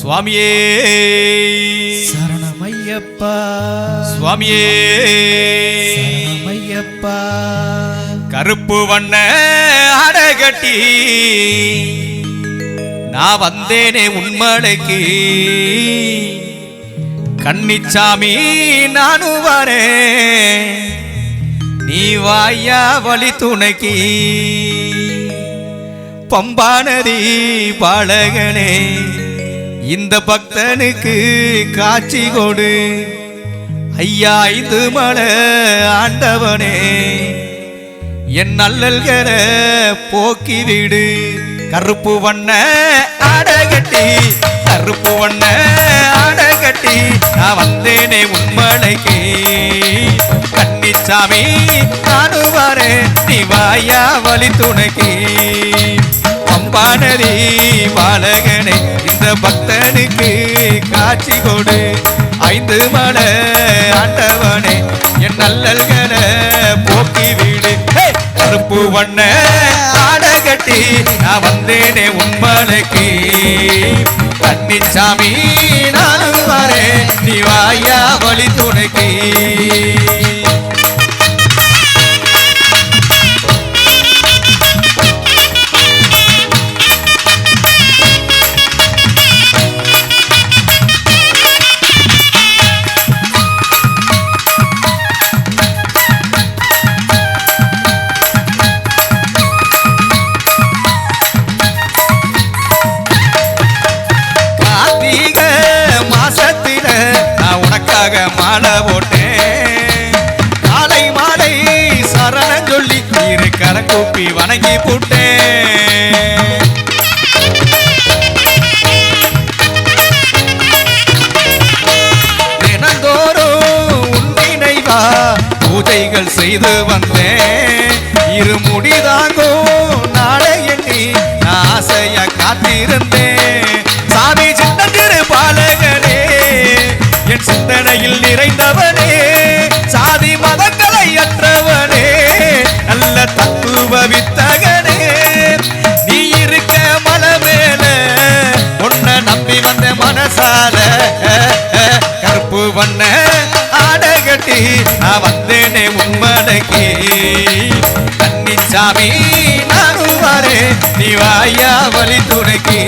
சுவாமியே. சரணமையப்பா. சுவாமியே. சரணமையப்பா. கருப்பு வண்ண அடகட்டி. நான் வந்தேனே உண்மலைக்கு கன்னிச்சாமி நானும் வரேன் நீ வாயா வழி துணைக்கு. பம்பானதி பாலகனே. இந்த பக்தனுக்கு காட்சி கொடு. ஐயா ஐந்து மலை ஆண்டவனே என் நல்லல்களை போக்கி வீடு. கருப்பு வண்ண ஆடகட்டி கருப்பு வண்ண ஆடகட்டி நான் வந்தேனே உண்மனைக்கு கன்னிச்சாமி நானும் நீ வாயா வழி துணைக்கு பம்பானதி பாலகனே பக்தனுக்கு காட்சி கொடு. ஐந்து மலை ஆண்டவனே என் நல்லல்களை போக்கி வீடு. கருப்பு வண்ண ஆடகட்டி நான் வந்தேனே உண்மலைக்கு பன்னிச்சாமி நானும் வரேன். நீ வாயா வழி துணைக்கு. மாலை போட்டேன். காலை மாலை சரணம் சொல்லி இரு கரக்கூப்பி வணங்கி போட்டேன். பூஜைகள் செய்து வந்தேன். இரு முடிதாங்கும் நாளை எண்ணி நான் ஆசையா காத்திருந்தேன். கருணையில் நிறைந்தவனே சாதி மதங்களை அற்றவனே நல்ல தத்துவ வித்தகனே. நீ இருக்க மலை மேல உன்னை நம்பி வந்த மனசால கருப்பு வண்ண ஆடகட்டி நான் வந்தேனே உண்மனைக்கு கன்னிச்சாமி நானும் வரேன் நீ வாயா வழி துணைக்கு.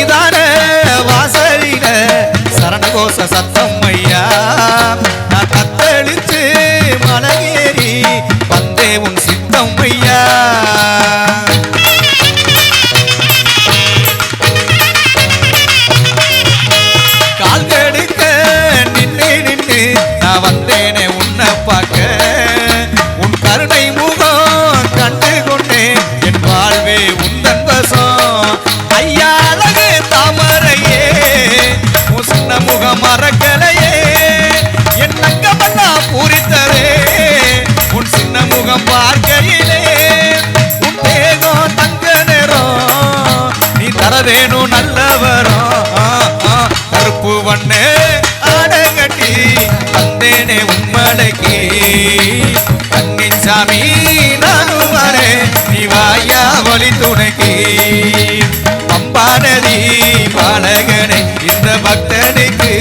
சன்னிதான வாசலில சரணகோஷ சத்தம் ஐயா. மறக்கலையே. என் பண்ணா பூரித்தரே உன் சின்ன முகம் பார்க்கையிலே. உன் தேகம் தங்க நேரம். நீ தரவேணும் நல்லவரோ. கருப்பு வண்ணே அடங்கட்டி வந்தேனே உண்மலைக்கு சாமி நானும் வரேன். நீ வாயா வழி துணைக்கு. பக்தனுக்கு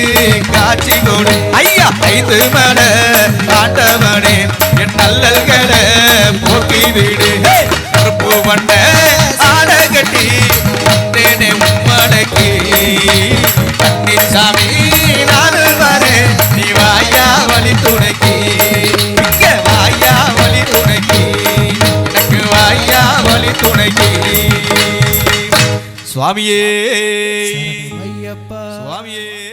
காட்சி கொடு. ஐயா! ஐந்து மன ஆண்டவனே என் நல்லல்களை போக்கி விடு! கருப்பு வண்ண ஆடகட்டி வந்தேனே உம்மலைக்கு கன்னிச்சாமி நானு வரேன் நீ வாயா வழி துணைக்கு. வாயா வழி துணைக்கு. எனக்கு வாயா வழி துணைக்கு. சுவாமியே! ஐயப்பா. சுவாமியே.